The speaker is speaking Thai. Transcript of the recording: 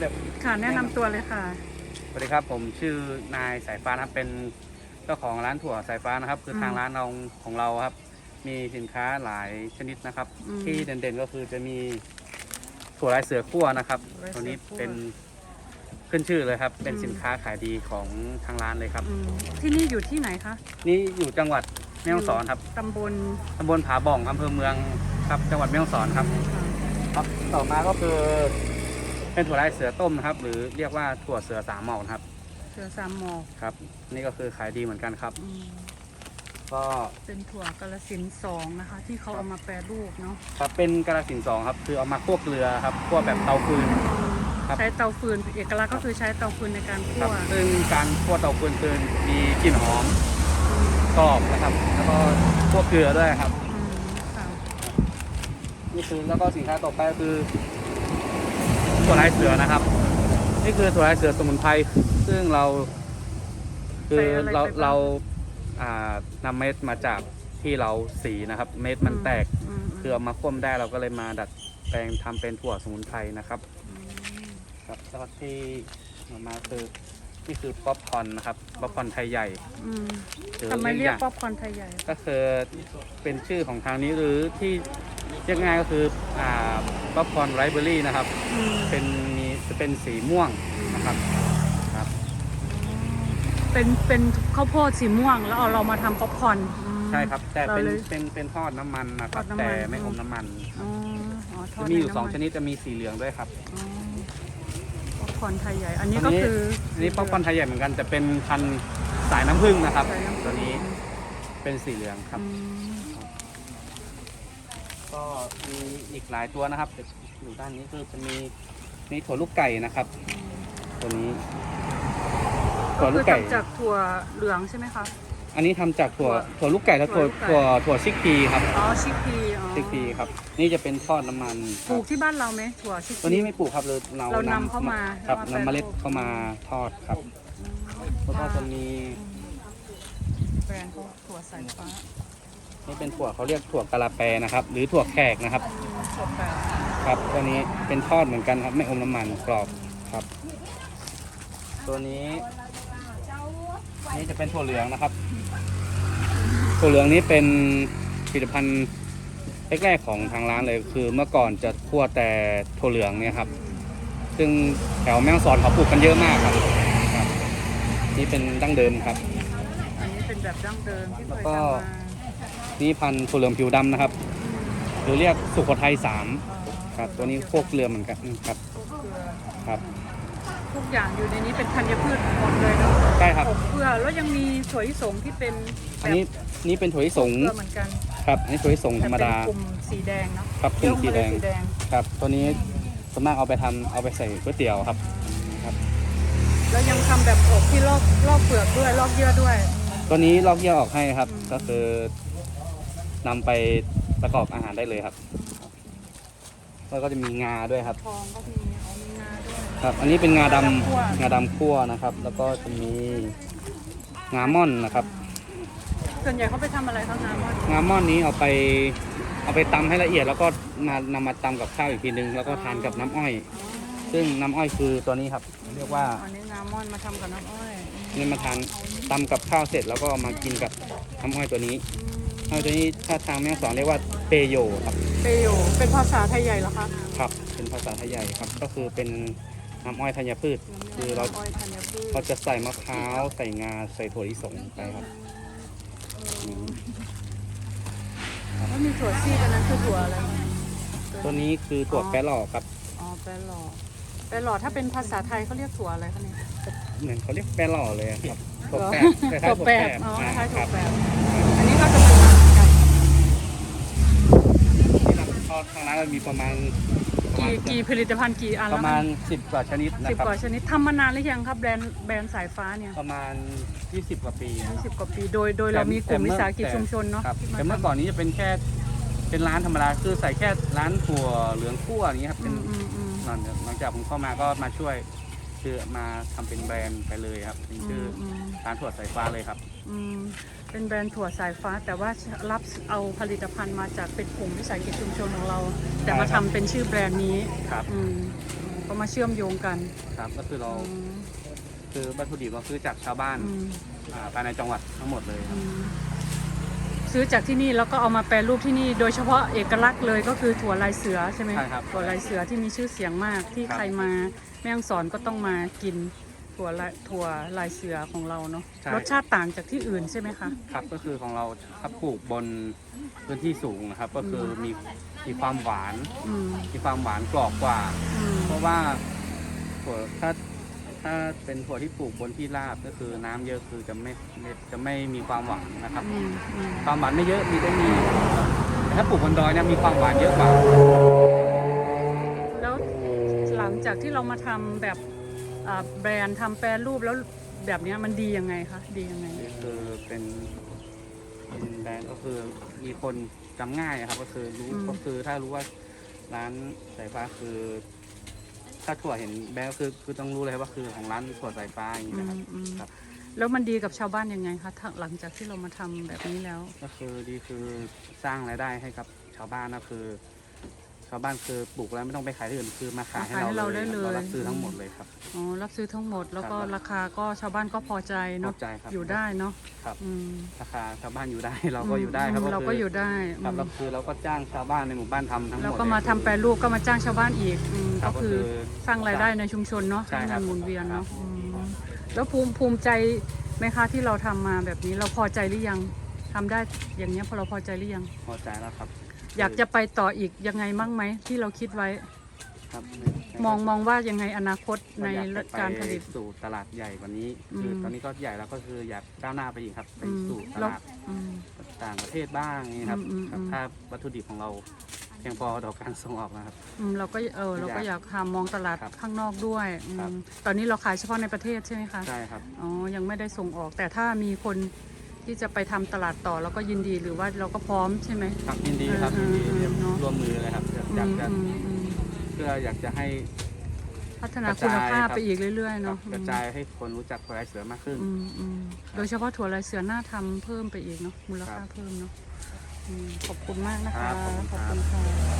แบบค่ะแนะนำตัวเลยค่ะ สวัสดีครับผมชื่อนายสายฟ้านะครับเป็นเจ้าของร้านถั่วสายฟ้านะครับ คือมทางร้านเราของเราครับ มีสินค้าหลายชนิดนะครับ อืมที่เด่นๆก็คือจะมีถั่วลายเสือคั่วนะครับถั่วลายเสือตัวนี้คั่วเป็นขึ้นชื่อเลยครับ เป็นอืม สินค้าขายดีของทางร้านเลยครับ อืมที่นี่อยู่ที่ไหนคะนี่อยู่จังหวัดแม่ฮ่องสอนครับตำบลตำบลผาบ่องอำเภอเมืองครับ จังหวัดแม่ฮ่องสอนครับ ครับต่อมาก็คือ เป็นถั่วลายเสือต้มนะครับ หรือเรียกว่าถั่วเสือสามหมอกนะครับ เสือสามหมอกครับ นี่ก็คือขายดีเหมือนกันครับ อืมก็เป็นถั่วกาลสินธุ์สองนะคะ ที่เขาเอามาแปรรูปเนาะครับเป็นกระสินสองครับคือเอามาคั่วเกลือครับคั่วแบบเตาฟืน ครับ ใช้เตาฟืนเอกลักษณ์ก็คือใช้เตาฟืนในการคคั่รับวซึ่งการคั่วเตาฟืนคือมีกลิ่นหอมกรอบนะครับ แล้วก็คั่วเกลือด้วยครับ อืมค่ะนี่คือแล้วก็สินค้าต่อไปก็คือ ถั่วลายเสือนะครับ นี่คือถั่วลายเสือสมุนไพรซึ่งเราคือเราเราอ่านำเม็ดมาจากที่เราสีนะครับ เม็ดมันแตกมคือเอามาคว่ำได้เราก็เลยมาดัดแปลงทำเป็นถั่วสมุนไพรนะครับมครับแล้วก็ที่ออกมาคือนี่คือป๊อปคอร์นนะครับป๊อปคอร์นไทยใหญ่อืมหรือทำไมเรียกางป๊อปคอร์นไทยใหญ่ ก็คือเป็นชื่อของทางนี้หรือที่ เรียกง่ายก็คืออ่าป๊อปคอร์นไรเบอรี่นะครับ อืมเป็นมีจะเป็นสีม่วงนะครับครับเป็นเป็นข้าวโพดสีม่วง แล้วเอาเรามาทำป๊อปคอร์นอืม ใช่ครับ แต่เป็นเราเลยเป็นเป็นทอดน้ำมันนะครับ ทอดน้ำมัน แต่ไม่อมน้ำมันอ๋ออ๋อทอจะดมีอยู่ในสองำมัชนิดจะมีสีเหลืองด้วยครับอ๋อป๊อปคอร์นไทยใหญ่ อันนี้ตัก็วนี้คืออัอันนี้ป๊อปคอร์นไทยใหญ่เหมือนกันแต่เป็นพันธุ์สายน้ำผึ้งนะครับตัวนี้เป็นสีเหลืองครับ ก็มีอีกหลายตัวนะครับแต่อยู่ด้านนี้คือจะมีมีถั่วลูกไก่นะครับ ตัวนี้ ถั่ก็วลูคืกอไก่ทำจากถั่วเหลืองใช่ไหมคะ อันนี้ทำจากถั่วถั่วถั่วลูกไก่และถั่วถั่ถั่ววลูกไก่ ถั่วชิกพีครับอ๋อชิคพีอ๋อชิกพีครับ นี่จะเป็นทอดน้ำมันคปลูรับกที่บ้านเราไหมถั่วชิคพี ตัวนี้ไม่ปลูกครับเลยเราเรานำเข้ามาครับแล้วมาแปรนำเมล็ดรูปเข้ามาทอดครับแล้วก็จะมีแบรนด์เขาถั่วสายฟ้า นี่เป็นถั่วเขาเรียกถั่วกะลาแปนะครับ หรือถั่วแขกนะครับถั่วแปรครับตัวนี้เป็นทอดเหมือนกันครับ ไม่อมน้ำมันกรอบครับ ตัวนี้นี่จะเป็นถั่วเหลืองนะครับ ถั่วเหลืองนี้เป็นผลิตภัณฑ์แรกๆของทางร้านเลยคือเมื่อก่อนจะคั่วแต่ถั่วเหลืองเนี่ยครับ ซึ่งแถวแม่ฮ่องสอนเขาปลูกกันเยอะมากครับครับ นี่เป็นดั้งเดิมครับ อันนี้เป็นแบบดั้งเดิมที่เคแล้วยก็ทำมา นี่พันธุ์ถั่วเหลืองผิวดำนะครับ หรือเรียกสุโขทัยสามครับ ตัวนี้พวกเกลือเหมือนกันครับเกลือครับ ทุกอย่างอยู่ในนี้เป็นธัญพืชหมดเลยเนาะใช่ครับ อบเกลือแล้วยังมีถั่วลิสงที่เป็นอันนี้นี่เป็นถั่วลิสงเกลือเหมือนกันครับอันนี้ถั่วลิสงธรรมดา แต่เป็นกลุ่มสีแดงเนาะครับกลุ่มสีแดงเขียวมาเลยสีแดงครับ ตัวนี้ส่วนมากเอาไปทำเอาไปใส่ก๋วยเตี๋ยวครับครับ แล้วยังทำแบบอบที่ลอกลอกเปลือกด้วยลอกเยื่อด้วย ตัวนี้ลอกเยื่อออกให้ครับอืมก็คือ นำไปประกอบอาหารได้เลยครับ แล้วก็จะมีงาด้วยครับ ทองก็มีเอามีงาด้วย ครับ อันนี้เป็นงาดำงาดำคั่วงาดำคั่วนะครับ แล้วก็จะมีงาม่อนนะครับ ส่วนใหญ่เขาไปทำอะไรคะงามอนงาม่อนนี้เอาไปเอาไปตำให้ละเอียด แล้วก็มานำมาตำกับข้าวอีกทีนึง แล้วก็ทานกับน้ำอ้อย ซึ่งน้ำอ้อยคือตัวนี้ครับ เรียกว่าอันนี้งามอนมาทำกับน้ำอ้อยนี่มาทานตำกับข้าวเสร็จ แล้วก็เอามากินกับน้ำอ้อยตัวนี้ อืม น้ำอ้อยตัวนี้ถ้าทางแม่ฮ่องสอนเรียกว่าเปโยครับเปโยเป็นภาษาไทยใหญ่เหรอคะครับ เป็นภาษาไทยใหญ่ครับ ก็คือเป็นน้ำอ้อยธัญพืช คือเราอ้อยธัญพืชเราจะใส่มะพร้าวใส่งาใส่ถั่วลิสงไปครับอืมแล้วมีถั่วซีกอันนั้นคือถั่วอะไรตัวนี้คือถั่วแปะหล่อครับอ๋อแปรหล่อแปรหล่อถ้าเป็นภาษาไทยเขาเรียกถั่วอะไรคะเนี่ยเหมือนเขาเรียกแปะหล่อเลยอะครับถั่วแปะคล้ายๆถั่วแปบถั่อ๋อวคล้ายๆคถั่วรับแปบอันนี้ก็จะเป็นน้ำเหมือน กันที่เราทอดทางร้านเรามีประมาณประมาณกี่กี่ผลิตภัณฑ์กี่อันปแล้วระมาณสิบกว่าชนิดนะสิบครับ กว่าชนิดทำมานานหรือยังครับแบรนด์แบรนด์สายฟ้าเนี่ยประมาณ 20 กว่าปีนะยี่สิบกว่าปีโดยโดยเรามีกลุ่มวิสาหกิจชุมชนเนาะครับที่าแต่เมื่อก่อนนี้จะเป็นแค่เป็นร้านธรรมดาคือใส่แค่ร้านถั่วเหลืองคั่วอย่างเงี้ยครับอืเป็นมอืมอืม หลังจากหลังจากผมเข้ามาก็มาช่วย คือมาทำเป็นแบรนด์ไปเลยครับเป็นชื่ออม ร้านถั่วสายฟ้าเลยครับ อืม เป็นแบรนด์ถั่วสายฟ้า แต่ว่ารับเอาผลิตภัณฑ์มาจากเป็นกลุ่มวิสาหกิจชุมชนของเรา แต่มาใช่ครัทำบเป็นชื่อแบรนด์นี้ครับ อืมก็มาเชื่อมโยงกันครับก็คือเราอืมคือวัตถุดิบเราซื้อจากชาวบ้านอืมอ่าภายในจังหวัดทั้งหมดเลยคอืรับมซื้อจากที่นี่แล้วก็เอามาแปรรูปที่นี่ โดยเฉพาะเอกลักษณ์เลยก็คือถั่วลายเสือใช่ไหมใช่ครับ ถั่วลายเสือที่มีชื่อเสียงมากที่ครับ ใครมาแม่ฮ่องสอนก็ต้องมากิน ถั่วลายถั่วลายเสือของเราเนาะใช่ รสชาติต่างจากที่อื่นใช่ไหมคะ ครับก็คือของเราครับปลูกบนพื้นที่สูงนะครับ ก็คือมีมีความหวาน อืมมีความหวานกรอบกว่า อืมเพราะว่าถั่วถ้าถ้าเป็นถั่วที่ปลูกบนที่ราบก็คือน้ำเยอะคือจะไม่ไม่จะไม่มีความหวานนะครับ อืมอืมความหวานไม่เยอะมีได้มีแต่ถ้าปลูกบนดอยเนี่ยมีความหวานเยอะกว่า แล้วหลังจากที่เรามาทำแบบอ่า แบรนด์ทำแปรรูปแล้วแบบเนี้ยมันดียังไงคะดียังไง นี่คือเป็นเป็นแบรนด์ก็คือมีคนจำง่ายอะครับ ก็คือรู้ก็คือถ้ารู้ว่าร้านสายฟ้าคือ ถ้าถั่วเห็นแบรนด์ก็คือคือต้องรู้เลยว่าคือของร้านถั่วสายฟ้าอย่างนี้อืนะครัมบอืมครับ แล้วมันดีกับชาวบ้านยังไงคะถ้าหลังจากที่เรามาทำแบบนี้แล้ว ก็คือดีคือสร้างรายได้ให้กับชาวบ้านก็คือ ชาวบ้านคือปลูกแล้วไม่ต้องไปขายที่อื่นคือมาขายให้มาขายให้เราเราได้เลยเลยเรารับซื้อทั้งหมดเลยครับ อ๋อรับซื้อทั้งหมดแล้วก็ครับราคาก็ชาวบ้านก็พอใจพอเนาะใจครับ อยู่ได้เนาะครับ อืมราคาชาวบ้านอยู่ได้เราก็อยู่ได้ครับมเราก็อยู่ได้ครับอืมแล้วคือเราก็จ้างชาวบ้านในหมู่บ้านทำทั้งหมดแล้วก็เลยมาทำแปรรูปก็มาจ้างชาวบ้านอีกอืมครัก็บคือก็คือสร้างรายได้ในชุมชนเนาะใช่ครับให้เงินหมุนเวียนเนาะครับอืมแล้วภูมิภูมิใจไหมคะที่เราทำมาแบบนี้เราพอใจหรือยังทำได้อย่างเนี้ยพอเราพอใจหรือยัง พอใจแล้วครับ อยากจะไปต่ออีกยังไงมั่งไหมที่เราคิดไว้ ครับมองมองว่ายังไงอนาคตในอยากจะการผลิตไปสู่ตลาดใหญ่กว่านี้อืมคือตอนนี้ก็ใหญ่แล้วก็คืออยากก้าวหน้าไปอีกครับไปอืมสู่ตแล้วลาดอืม ต่างประเทศบ้างนี่ครับอืมอืม ครับอืมถ้าวัตถุดิบของเราเพียงพอต่อการส่งออกนะครับ อืมเราก็เออเราก็อยากทำมองตลาดครับข้างนอกด้วยอืมครับ ตอนนี้เราขายเฉพาะในประเทศใช่ไหมคะ ใช่ครับ อ๋อ ยังไม่ได้ส่งออก แต่ถ้ามีคน ที่จะไปทำตลาดต่อเราก็ยินดีหรือว่าเราก็พร้อมใช่ไหม ครับยินดีครับเอยิอนดีเออเนอะ ร่วมมือเลยครับอยากจะอืมอืมเพื่ออยากจะให้ พัฒนากระคุณจายภาพครับ ไปอีกเรื่อยๆ ครัเนาะบกระจายให้คนรู้จักควายเสือมากขึ้น อืมอืมโดยเฉพาะถั่วลายเสือหน้าทำเพิ่มไปอีกเนาะมูลค่าครับเพิ่มเนาะอืมขอบคุณมากนะคะครับขอบคุณครับ ค่ะ